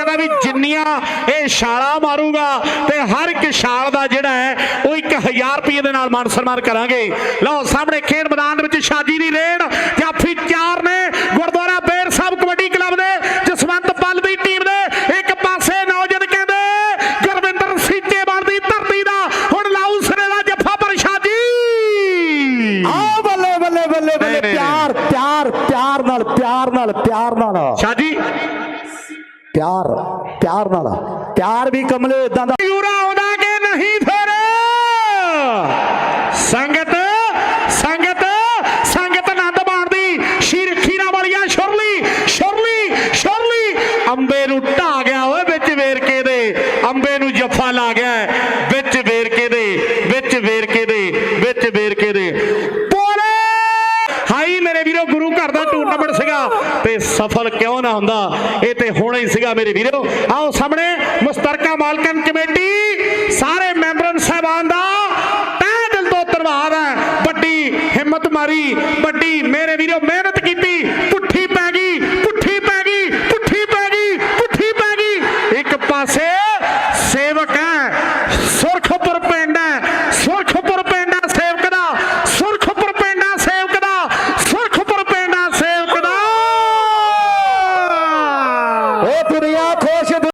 ਇਹ ਛਾਲਾ ਮਾਰੂਗਾ ਤੇ ਹਰ ਇੱਕ ਛਾਲ ਦਾ ਜਿਹੜਾ ਹੈ ਉਹ 1000 ਰੁਪਏ ਦੇ ਨਾਲ ਮਾਨ ਸਨਮਾਨ ਕਰਾਂਗੇ। ਲਓ ਸਾਹਮਣੇ ਖੇਡ ਮੈਦਾਨ ਦੇ ਵਿੱਚ ਸ਼ਾਜੀ ਦੀ ਰੇਡ ਜਾਫੀ ਚਾਰ ਨੇ ਗੁਰਦੁਆਰਾ ਬੇਰ ਸਾਹਿਬ ਕਬੱਡੀ ਕਲੱਬ ਦੇ ਜਸਵੰਤ ਪੱਲ ਦੀ ਟੀਮ ਦੇ ਇੱਕ ਪਾਸੇ ਨੌਜਵਾਨ ਕਹਿੰਦੇ ਗੁਰਵਿੰਦਰ ਸੀਚੇ ਬਣਦੀ ਧਰਤੀ ਦਾ ਹੁਣ ਲਾਊ ਸਿਰੇ ਦਾ ਜੱਫਾ ਪਰ ਸ਼ਾਜੀ। ਆ ਬੱਲੇ ਬੱਲੇ ਬੱਲੇ ਪਿਆਰ ਪਿਆਰ ਪਿਆਰ ਨਾਲ ਪਿਆਰ ਨਾਲ ਪਿਆਰ ਨਾਲ। ਸ਼ਾਜੀ ਪਿਆਰ ਪਿਆਰ ਨਾਲ। ਪਿਆਰ ਵੀ ਕਮਲੇ ਇਦਾਂ ਦਾ। ਯੂਰਾ ਆਉਂਦਾ ਕਿ ਨਹੀਂ ਫਿਰ? ਸੰਗਤ ਸੰਗਤ ਸੰਗਤ ਆਨੰਦ ਮਾਣਦੀ। ਸ਼ੀਰ ਖੀਰਾ ਵਾਲੀਆਂ ਸ਼ੁਰਲੀ ਸ਼ੁਰਲੀ ਸ਼ੁਰਲੀ। ਅੰਬੇ ਨੂੰ ਢਾ ਗਿਆ ਓਏ ਵਿੱਚ ਵੇਰਕੇ ਦੇ। ਅੰਬੇ ਨੂੰ ਜੱਫਾ ਲਾ ਗਿਆ ਵਿੱਚ ਵੇਰਕੇ ਦੇ ਵਿੱਚ ਵੇਰਕੇ ਦੇ ਵਿੱਚ ਵੇਰਕੇ ਦੇ ਬੋਲੇ ਹਾਈ ਮੇਰੇ ਵੀਰੋ, ਗੁਰੂ ਘਰ ਦਾ ਟੂਰਨਾਮੈਂਟ ਸੀਗਾ। ਤੇ ਸਫਲ ਕਿਉਂ ਨਾ ਹੁੰਦਾ, ਇਹ ਤੇ ਹੋਣਾ ਹੀ ਸੀਗਾ ਮੇਰੇ ਵੀਰੋ। ਆਓ ਸਾਹਮਣੇ, ਮੁਸਤਰਕਾ ਮਾਲਕਨ ਕਮੇਟੀ, ਸਾਰੇ ਮੈਂਬਰਾਂ ਸਾਹਿਬਾਨ ਦਾ ਤਹਿ ਦਿਲ ਤੋਂ ਧੰਨਵਾਦ ਹੈ। ਵੱਡੀ ਹਿੰਮਤ ਮਾਰੀ, ਵੱਡੀ ਮੇਰੇ ਵੀਰੋ, ਮਿਹਨਤ ਕੀਤੀ। É que não.